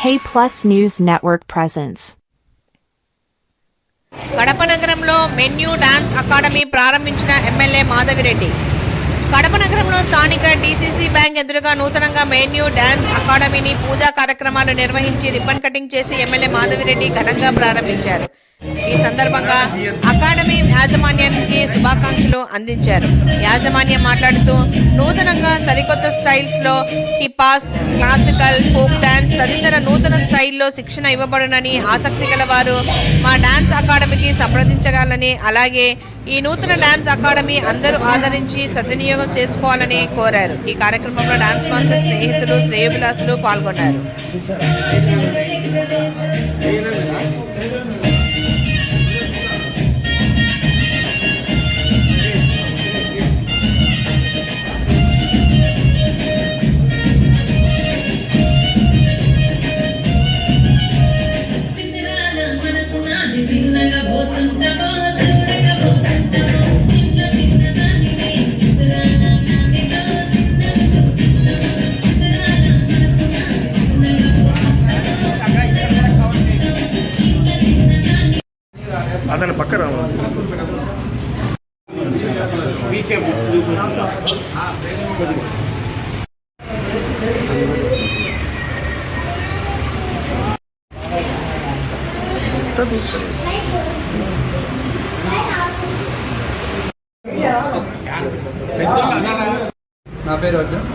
K Plus News Network presents. Kadapa నగరంలో Minnu dance academy ప్రారంభించిన MLA Madhavi Reddy Kadapa నగరంలో స్థానిక డీసీసీ బ్యాంక్ ఎదురుగా నూతనంగా మెన్యూ డాన్స్ అకాడమీని పూజా కార్యక్రమాలు నిర్వహించి రిబ్బన్ కటింగ్ చేసి ఎమ్మెల్యే మాధవిరెడ్డి ఘనంగా ప్రారంభించారు. ఈ సందర్భంగా అకాడమీ యాజమాన్యానికి శుభాకాంక్షలు అందించారు. యాజమాన్యం మాట్లాడుతూ నూతనంగా సరికొత్త స్టైల్స్లో hip hop classical folk dance తదితర నూతన స్టైల్లో శిక్షణ ఇవ్వబడునని ఆసక్తి గలవారు మా డాన్స్ అకాడమీకి సంప్రదించగలని అలాగే ఈ నూతన డాన్స్ అకాడమీ అందరూ ఆదరించి సద్వినియోగం చేసుకోవాలని కోరారు. ఈ కార్యక్రమంలో డాన్స్ మాస్టర్ స్నేహితులు శ్రేయభిలాసులు పాల్గొన్నారు. అతను పక్క నా పేరు అర్జున్.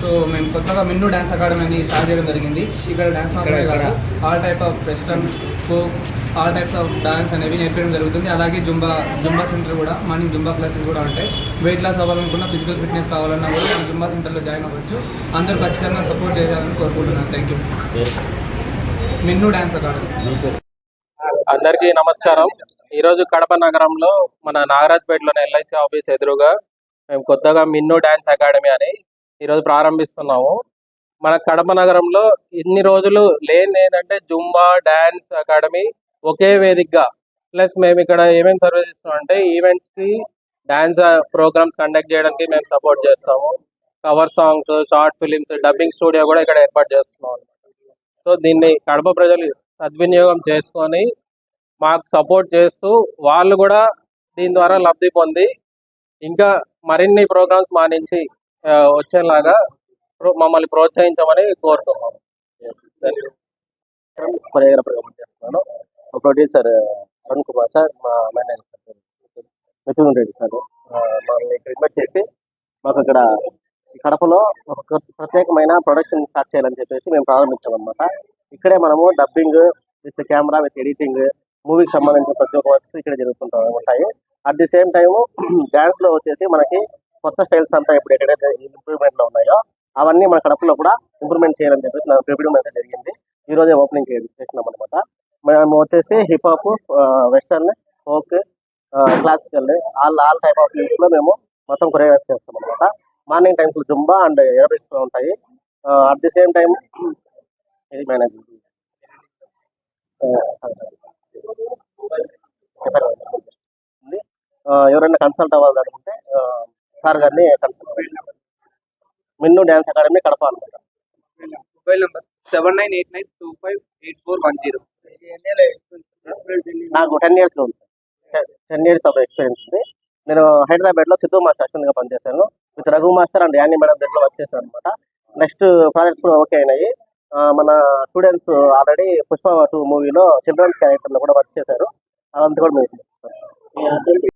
సో మేము కొత్తగా మిన్ను డ్యాన్స్ అకాడమీని స్టార్ట్ చేయడం జరిగింది. ఇక్కడ డ్యాన్స్ మాత్రమే కాదు all type of western folk all types of dance అనేవి నేర్పించడం జరుగుతుంది. అలాగే జుంబా జుంబా సెంటర్ కూడా మార్నింగ్ జుంబా క్లాసెస్ కూడా ఉంటాయి. వెయిట్ లాస్ అవ్వాలనుకున్న ఫిజికల్ ఫిట్నెస్ కావాలన్నా కూడా మనం జుంబా సెంటర్లో జాయిన్ అవ్వచ్చు. అందరూ ఖచ్చితంగా సపోర్ట్ చేయాలని కోరుకుంటున్నాను. Thank you Minnu dance academy. అందరికీ నమస్కారం. ఈరోజు కడప నగరంలో మన నాగరాజ్పేటలోని ఎల్ఐసి ఆఫీస్ ఎదురుగా మేము కొత్తగా మిన్ను డ్యాన్స్ అకాడమీ అని ఈరోజు ప్రారంభిస్తున్నాము. మన కడప నగరంలో ఇన్ని రోజులు లేని ఏంటంటే జుంబా డ్యాన్స్ అకాడమీ ఒకే వేదికగా. ప్లస్ మేము ఇక్కడ ఏమేమి సర్వీస్ ఇస్తున్నాం అంటే ఈవెంట్స్కి డ్యాన్స్ ప్రోగ్రామ్స్ కండక్ట్ చేయడానికి మేము సపోర్ట్ చేస్తాము. Cover songs short films dubbing studio కూడా ఇక్కడ ఏర్పాటు చేస్తున్నాం సో దీన్ని కడప ప్రజలు సద్వినియోగం చేసుకొని మాకు సపోర్ట్ చేస్తూ వాళ్ళు కూడా దీని ద్వారా లబ్ధి పొంది ఇంకా మరిన్ని ప్రోగ్రామ్స్ మా నుంచి వచ్చేలాగా మమ్మల్ని ప్రోత్సహించమని కోరుతున్నాం. కొరియోగ్రాఫర్గా పనిచేస్తున్నాను ప్రొడ్యూసర్ అరుణ్ కుమార్ సార్ మా మేనేజర్ మిథున్ రెడ్డి సార్ మమ్మల్ని ఇక్కడ చేసి మాకు ఇక్కడ కడపలో ఒక ప్రత్యేకమైన ప్రొడక్షన్ స్టార్ట్ చేయాలని చెప్పేసి మేము ప్రారంభించాం అనమాట ఇక్కడే మనము dubbing with camera with editing మూవీకి సంబంధించిన ప్రతి ఒక్క వర్క్స్ ఇక్కడ జరుగుతుంటాయి ఉంటాయి. అట్ ది సేమ్ టైం డాన్స్లో వచ్చేసి మనకి కొత్త స్టైల్స్ అంతా ఇప్పుడు ఎక్కడైతే ఇంప్రూవ్మెంట్లో ఉన్నాయో అవన్నీ మన కడపలో కూడా ఇంప్రూవ్మెంట్ చేయాలని చెప్పేసి నాకు ప్రిపేరింగ్ అయితే జరిగింది. ఈ రోజే ఓపెనింగ్ చేసినాం అనమాట మేము వచ్చేసి hip hop western folk classical all all type of ఫీల్డ్స్లో మేము మొత్తం కొరియోగ్రాఫ్ చేస్తాం అనమాట morning times zumba and aerobics ఉంటాయి. అట్ ది సేమ్ టైం ఇది మేనేజ్ ఎవరైనా కన్సల్ట్ అవ్వాలి సార్ గారిని consult Minnu dance academy Kadapa అనమాట mobile number. Seven nine eight nine two five eight four one zero. నాకు టెన్ ఇయర్స్ ఉంది. Ten years of experience ఉంది. నేను హైదరాబాద్లో సిద్ధు మాస్టర్ అసిస్టెంట్గా పనిచేశాను. With Raghu master and Annie madam దగ్గర వర్క్ చేశాను అనమాట నెక్స్ట్ ప్రాజెక్ట్స్ కూడా ఓకే అయినాయి. మన స్టూడెంట్స్ ఆల్రెడీ పుష్ప టూ మూవీలో చిల్డ్రన్స్ క్యారెక్టర్లో కూడా వర్క్ చేశారు. అదంతా కూడా మేము